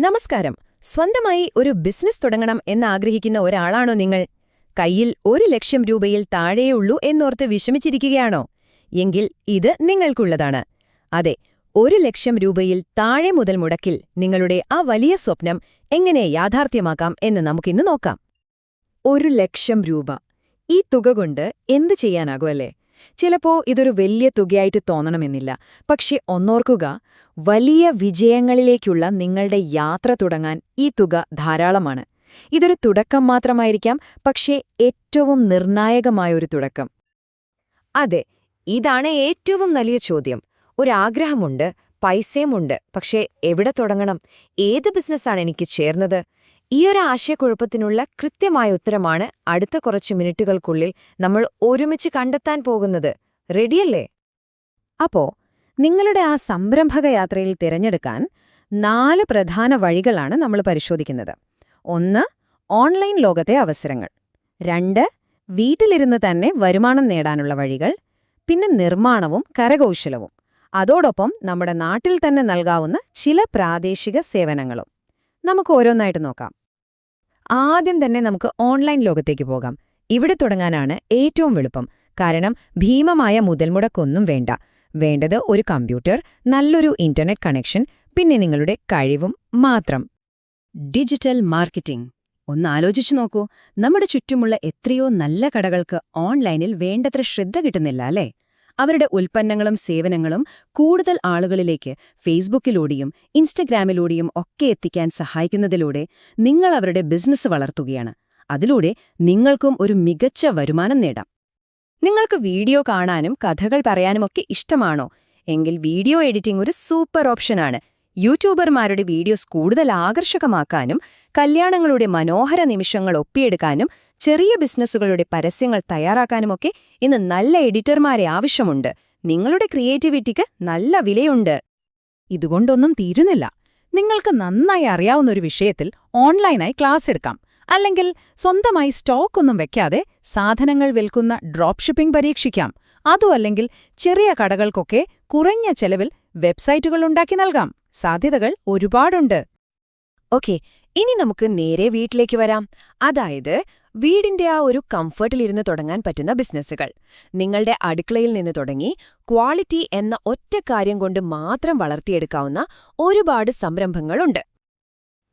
നമസ്കാരം. സ്വന്തമായി ഒരു ബിസിനസ് തുടങ്ങണം എന്നാഗ്രഹിക്കുന്ന ഒരാളാണോ നിങ്ങൾ? കയ്യിൽ ഒരു ലക്ഷം രൂപയിൽ താഴെയുള്ളൂ എന്നോർത്ത് വിഷമിച്ചിരിക്കുകയാണോ? എങ്കിൽ ഇത് നിങ്ങൾക്കുള്ളതാണ്. അതെ ഒരു ലക്ഷം രൂപയിൽ താഴെ മുതൽ മുടക്കിൽ നിങ്ങളുടെ ആ വലിയ സ്വപ്നം എങ്ങനെ യാഥാർത്ഥ്യമാക്കാം എന്ന് നമുക്കിന്ന് നോക്കാം. ഒരു ലക്ഷം രൂപ. ഈ തുക കൊണ്ട് എന്ത് ചെയ്യാനാകുമല്ലേ ചിലപ്പോ ഇതൊരു വലിയ തുകയായിട്ട് തോന്നണമെന്നില്ല. പക്ഷെ ഒന്നോർക്കുക വലിയ വിജയങ്ങളിലേക്കുള്ള നിങ്ങളുടെ യാത്ര തുടങ്ങാൻ ഈ തുക ധാരാളമാണ്. ഇതൊരു തുടക്കം മാത്രമായിരിക്കാം പക്ഷേ ഏറ്റവും നിർണായകമായൊരു തുടക്കം. അതെ ഇതാണ് ഏറ്റവും വലിയ ചോദ്യം. ഒരാഗ്രഹമുണ്ട് പൈസയുമുണ്ട് പക്ഷേ എവിടെ തുടങ്ങണം? ഏത് ബിസിനസ്സാണ് എനിക്ക് ചേർന്നത്? ഈയൊരു ആശയക്കുഴപ്പത്തിനുള്ള കൃത്യമായ ഉത്തരമാണ് അടുത്ത കുറച്ച് മിനിറ്റുകൾക്കുള്ളിൽ നമ്മൾ ഒരുമിച്ച് കണ്ടെത്താൻ പോകുന്നത്. റെഡിയല്ലേ? അപ്പോ നിങ്ങളുടെ ആ സംരംഭക യാത്രയിൽ തിരഞ്ഞെടുക്കാൻ നാല് പ്രധാന വഴികളാണ് നമ്മൾ പരിശോധിക്കുന്നത്. ഒന്ന് ഓൺലൈൻ ലോകത്തെ അവസരങ്ങൾ. രണ്ട് വീട്ടിലിരുന്ന് തന്നെ വരുമാനം നേടാനുള്ള വഴികൾ. പിന്നെ നിർമ്മാണവും കരകൗശലവും. അതോടൊപ്പം നമ്മുടെ നാട്ടിൽ തന്നെ നൽകാവുന്ന ചില പ്രാദേശിക സേവനങ്ങളും. നമുക്ക് ഓരോന്നായിട്ട് നോക്കാം. ആദ്യം തന്നെ നമുക്ക് ഓൺലൈൻ ലോകത്തേക്ക് പോകാം. ഇവിടെ തുടങ്ങാനാണ് ഏറ്റവും എളുപ്പം. കാരണം ഭീമമായ മുതൽമുടക്കൊന്നും വേണ്ട. വേണ്ടത് ഒരു കമ്പ്യൂട്ടർ നല്ലൊരു ഇന്റർനെറ്റ് കണക്ഷൻ പിന്നെ നിങ്ങളുടെ കഴിവും മാത്രം. Digital marketing. ഒന്ന് ആലോചിച്ചു നോക്കൂ. നമ്മുടെ ചുറ്റുമുള്ള എത്രയോ നല്ല കടകൾക്ക് ഓൺലൈനിൽ വേണ്ടത്ര ശ്രദ്ധ കിട്ടുന്നില്ല അല്ലേ? അവരുടെ ഉൽപ്പന്നങ്ങളും സേവനങ്ങളും കൂടുതൽ ആളുകളിലേക്ക് ഫേസ്ബുക്കിലൂടെയും ഇൻസ്റ്റഗ്രാമിലൂടെയും ഒക്കെ എത്തിക്കാൻ സഹായിക്കുന്നതിലൂടെ നിങ്ങൾ അവരുടെ ബിസിനസ് വളർത്തുകയാണ്. അതിലൂടെ നിങ്ങൾക്കും ഒരു മികച്ച വരുമാനം നേടാം. നിങ്ങൾക്ക് വീഡിയോ കാണാനും കഥകൾ പറയാനുമൊക്കെ ഇഷ്ടമാണോ? എങ്കിൽ വീഡിയോ എഡിറ്റിംഗ് ഒരു സൂപ്പർ ഓപ്ഷനാണ്. യൂട്യൂബർമാരുടെ വീഡിയോസ് കൂടുതൽ ആകർഷകമാക്കാനും കല്യാണങ്ങളുടെ മനോഹര നിമിഷങ്ങൾ ഒപ്പിയെടുക്കാനും ചെറിയ ബിസിനസ്സുകളുടെ പരസ്യങ്ങൾ തയ്യാറാക്കാനുമൊക്കെ ഇന്ന് നല്ല എഡിറ്റർമാരെ ആവശ്യമുണ്ട്. നിങ്ങളുടെ ക്രിയേറ്റിവിറ്റിക്ക് നല്ല വിലയുണ്ട്. ഇതുകൊണ്ടൊന്നും തീരുന്നില്ല. നിങ്ങൾക്ക് നന്നായി അറിയാവുന്ന ഒരു വിഷയത്തിൽ ഓൺലൈനായി ക്ലാസ് എടുക്കാം. അല്ലെങ്കിൽ സ്വന്തമായി സ്റ്റോക്ക് ഒന്നും വെക്കാതെ സാധനങ്ങൾ വിൽക്കുന്ന ഡ്രോപ്പ് ഷിപ്പിംഗ് പരീക്ഷിക്കാം. അതും അല്ലെങ്കിൽ ചെറിയ കടകൾക്കൊക്കെ കുറഞ്ഞ ചെലവിൽ വെബ്സൈറ്റുകൾ ഉണ്ടാക്കി നൽകാം. സാധ്യതകൾ ഒരുപാടുണ്ട്. ഓക്കെ ഇനി നമുക്ക് നേരെ വീട്ടിലേക്ക് വരാം. അതായത് വീടിന്റെ ആ ഒരു കംഫർട്ടിലിരുന്ന് തുടങ്ങാൻ പറ്റുന്ന ബിസിനസ്സുകൾ. നിങ്ങളുടെ അടുക്കളയിൽ നിന്ന് തുടങ്ങി ക്വാളിറ്റി എന്ന ഒറ്റ കാര്യം കൊണ്ട് മാത്രം വളർത്തിയെടുക്കാവുന്ന ഒരുപാട് സംരംഭങ്ങളുണ്ട്.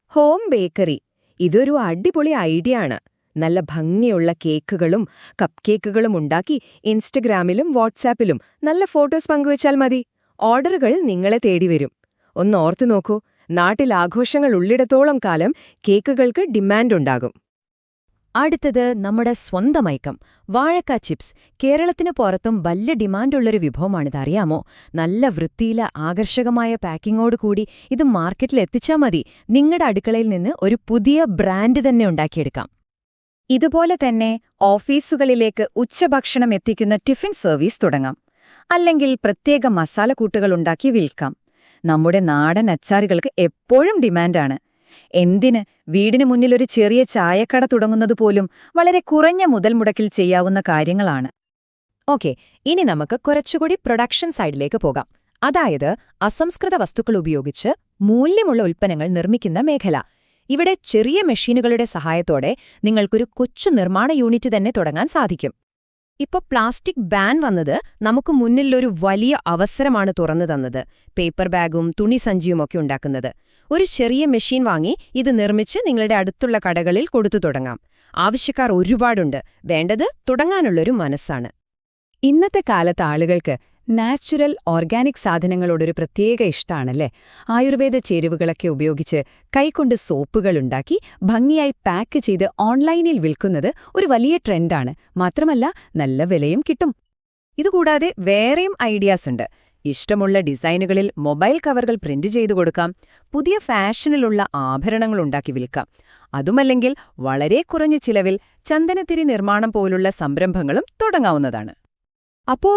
Home bakery. ഇതൊരു അടിപൊളി ഐഡിയ ആണ് നല്ല ഭംഗിയുള്ള കേക്കുകളും കപ്പ് കേക്കുകളും ഉണ്ടാക്കി ഇൻസ്റ്റഗ്രാമിലും വാട്സാപ്പിലും നല്ല ഫോട്ടോസ് പങ്കുവച്ചാൽ മതി. ഓർഡറുകൾ നിങ്ങളെ തേടി വരും ഒന്ന് ഓർത്തു നോക്കൂ. നാട്ടിൽ ആഘോഷങ്ങൾ ഉള്ളിടത്തോളം കാലം കേക്കുകൾക്ക് ഡിമാൻഡുണ്ടാകും അടുത്തത് നമ്മുടെ സ്വന്തം ഐക്കം വാഴക്ക ചിപ്സ് കേരളത്തിന് പുറത്തും വലിയ ഡിമാൻഡുള്ളൊരു വിഭവമാണിതറിയാമോ നല്ല വൃത്തിയില ആകർഷകമായ പാക്കിങ്ങോടുകൂടി ഇത് മാർക്കറ്റിൽ എത്തിച്ചാൽ മതി. നിങ്ങളുടെ അടുക്കളയിൽ നിന്ന് ഒരു പുതിയ ബ്രാൻഡ് തന്നെ ഉണ്ടാക്കിയെടുക്കാം. ഇതുപോലെ തന്നെ ഓഫീസുകളിലേക്ക് ഉച്ചഭക്ഷണം എത്തിക്കുന്ന ടിഫിൻ സർവീസ് തുടങ്ങാം. അല്ലെങ്കിൽ പ്രത്യേക മസാലക്കൂട്ടുകൾ ഉണ്ടാക്കി വിൽക്കാം. നമ്മുടെ നാടൻ അച്ചാറുകൾക്ക് എപ്പോഴും ഡിമാൻഡാണ്. എന്തിന്? വീടിന് മുന്നിൽ ഒരു ചെറിയ ചായക്കട തുടങ്ങുന്നത് പോലും വളരെ കുറഞ്ഞ മുതൽ മുടക്കിൽ ചെയ്യാവുന്ന കാര്യങ്ങളാണ്. ഓക്കെ ഇനി നമുക്ക് കുറച്ചുകൂടി പ്രൊഡക്ഷൻ സൈഡിലേക്ക് പോകാം. അതായത് അസംസ്കൃത വസ്തുക്കൾ ഉപയോഗിച്ച് മൂല്യമുള്ള ഉൽപ്പന്നങ്ങൾ നിർമ്മിക്കുന്ന മേഖല. ഇവിടെ ചെറിയ മെഷീനുകളുടെ സഹായത്തോടെ നിങ്ങൾക്കൊരു കൊച്ചു നിർമ്മാണ യൂണിറ്റ് തന്നെ തുടങ്ങാൻ സാധിക്കും. ഇപ്പൊ പ്ലാസ്റ്റിക് ബാൻ വന്നത് നമുക്ക് മുന്നിലൊരു വലിയ അവസരമാണ് തുറന്നു തന്നത്. പേപ്പർ ബാഗും തുണിസഞ്ചിയുമൊക്കെ ഉണ്ടാക്കുന്നത്. ഒരു ചെറിയ മെഷീൻ വാങ്ങി ഇത് നിർമ്മിച്ച് നിങ്ങളുടെ അടുത്തുള്ള കടകളിൽ കൊടുത്തു തുടങ്ങാം. ആവശ്യക്കാർ ഒരുപാടുണ്ട്. വേണ്ടത് തുടങ്ങാനുള്ളൊരു മനസ്സാണ്. ഇന്നത്തെ കാലത്ത് ആളുകൾക്ക് നാച്ചുറൽ ഓർഗാനിക് സാധനങ്ങളോടൊരു പ്രത്യേക ഇഷ്ടമാണല്ലേ ആയുർവേദ ചേരുവകളൊക്കെ ഉപയോഗിച്ച് കൈകൊണ്ട് സോപ്പുകളുണ്ടാക്കി ഭംഗിയായി പാക്ക് ചെയ്ത് ഓൺലൈനിൽ വിൽക്കുന്നത് ഒരു വലിയ ട്രെൻഡാണ്. മാത്രമല്ല നല്ല വിലയും കിട്ടും. ഇതുകൂടാതെ വേറെയും ഐഡിയാസ് ഉണ്ട് ഇഷ്ടമുള്ള ഡിസൈനുകളിൽ മൊബൈൽ കവറുകൾ പ്രിന്റ് ചെയ്തു കൊടുക്കാം. പുതിയ ഫാഷനിലുള്ള ആഭരണങ്ങൾ ഉണ്ടാക്കി വിൽക്കാം. അതുമല്ലെങ്കിൽ വളരെ കുറഞ്ഞ ചിലവിൽ ചന്ദനത്തിരി നിർമ്മാണം പോലുള്ള സംരംഭങ്ങളും തുടങ്ങാവുന്നതാണ്. അപ്പോ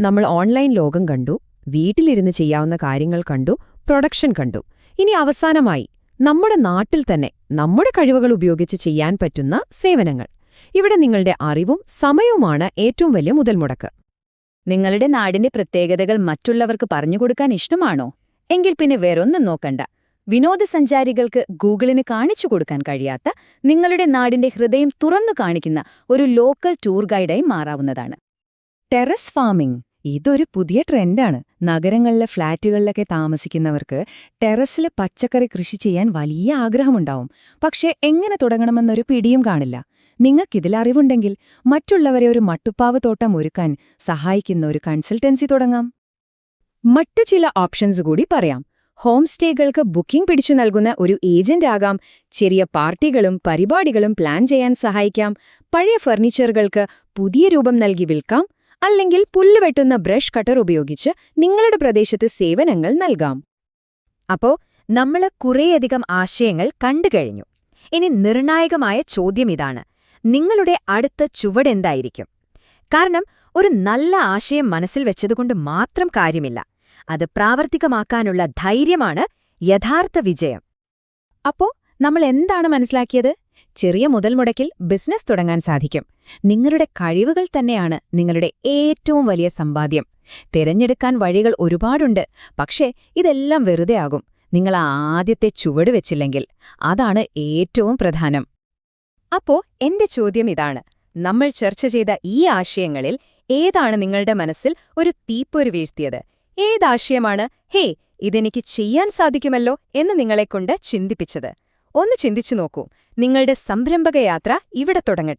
നമ്മൾ ഓൺലൈൻ ലോകം കണ്ടു വീട്ടിലിരുന്ന് ചെയ്യാവുന്ന കാര്യങ്ങൾ കണ്ടു പ്രൊഡക്ഷൻ കണ്ടു. ഇനി അവസാനമായി നമ്മുടെ നാട്ടിൽ തന്നെ നമ്മുടെ കഴിവുകൾ ഉപയോഗിച്ച് ചെയ്യാൻ പറ്റുന്ന സേവനങ്ങൾ. ഇവിടെ നിങ്ങളുടെ അറിവും സമയവുമാണ് ഏറ്റവും വലിയ മുതൽമുടക്ക്. നിങ്ങളുടെ നാടിന്റെ പ്രത്യേകതകൾ മറ്റുള്ളവർക്ക് പറഞ്ഞുകൊടുക്കാൻ ഇഷ്ടമാണോ? എങ്കിൽ പിന്നെ വേറൊന്നും നോക്കണ്ട. വിനോദസഞ്ചാരികൾക്ക് ഗൂഗിളിന് കാണിച്ചു കൊടുക്കാൻ കഴിയാത്ത നിങ്ങളുടെ നാടിന്റെ ഹൃദയം തുറന്നു കാണിക്കുന്ന ഒരു ലോക്കൽ ടൂർ ഗൈഡായി മാറാവുന്നതാണ്. Terrace farming. ഇതൊരു പുതിയ ട്രെൻഡാണ്. നഗരങ്ങളിലെ ഫ്ളാറ്റുകളിലൊക്കെ താമസിക്കുന്നവർക്ക് ടെറസിൽ പച്ചക്കറി കൃഷി ചെയ്യാൻ വലിയ ആഗ്രഹമുണ്ടാവും. പക്ഷേ എങ്ങനെ തുടങ്ങണമെന്നൊരു പിടിയും കാണില്ല. നിങ്ങൾക്കിതിൽ അറിവുണ്ടെങ്കിൽ മറ്റുള്ളവരെ ഒരു മട്ടുപ്പാവ് തോട്ടം ഒരുക്കാൻ സഹായിക്കുന്ന ഒരു കൺസൾട്ടൻസി തുടങ്ങാം. മറ്റു ചില ഓപ്ഷൻസ് കൂടി പറയാം. ഹോം സ്റ്റേകൾക്ക് ബുക്കിംഗ് പിടിച്ചു നൽകുന്ന ഒരു ഏജന്റ് ആകാം. ചെറിയ പാർട്ടികളും പരിപാടികളും പ്ലാൻ ചെയ്യാൻ സഹായിക്കാം. പഴയ ഫർണിച്ചറുകൾക്ക് പുതിയ രൂപം നൽകി വിൽക്കാം. അല്ലെങ്കിൽ പുല്ല് വെട്ടുന്ന ബ്രഷ് കട്ടർ ഉപയോഗിച്ച് നിങ്ങളുടെ പ്രദേശത്ത് സേവനങ്ങൾ നൽകാം. അപ്പോ നമ്മൾ കുറേയധികം ആശയങ്ങൾ കണ്ടുകഴിഞ്ഞു ഇനി നിർണായകമായ ചോദ്യം ഇതാണ്. നിങ്ങളുടെ അടുത്ത ചുവടെന്തായിരിക്കും കാരണം ഒരു നല്ല ആശയം മനസ്സിൽ വെച്ചതുകൊണ്ട് മാത്രം കാര്യമില്ല. അത് പ്രാവർത്തികമാക്കാനുള്ള ധൈര്യമാണ് യഥാർത്ഥ വിജയം. അപ്പോ നമ്മൾ എന്താണ് മനസ്സിലാക്കിയത്? ചെറിയ മുതൽ മുടക്കിൽ ബിസിനസ് തുടങ്ങാൻ സാധിക്കും. നിങ്ങളുടെ കഴിവുകൾ തന്നെയാണ് നിങ്ങളുടെ ഏറ്റവും വലിയ സമ്പാദ്യം. തിരഞ്ഞെടുക്കാൻ വഴികൾ ഒരുപാടുണ്ട് പക്ഷേ ഇതെല്ലാം വെറുതെ ആകും. നിങ്ങൾ ആദ്യത്തെ ചുവട് വെച്ചില്ലെങ്കിൽ അതാണ് ഏറ്റവും പ്രധാനം. അപ്പോ എന്റെ ചോദ്യം ഇതാണ്. നമ്മൾ ചർച്ച ചെയ്ത ഈ ആശയങ്ങളിൽ ഏതാണ് നിങ്ങളുടെ മനസ്സിൽ ഒരു തീപ്പൊരു വീഴ്ത്തിയത്? ഏതാശയമാണ് ഹേ ഇതെനിക്ക് ചെയ്യാൻ സാധിക്കുമല്ലോ എന്ന് നിങ്ങളെക്കൊണ്ട് ചിന്തിപ്പിച്ചത്? ഒന്ന് ചിന്തിച്ചു നോക്കൂ. നിങ്ങളുടെ സംരംഭകയാത്ര ഇവിടെ തുടങ്ങട്ടെ.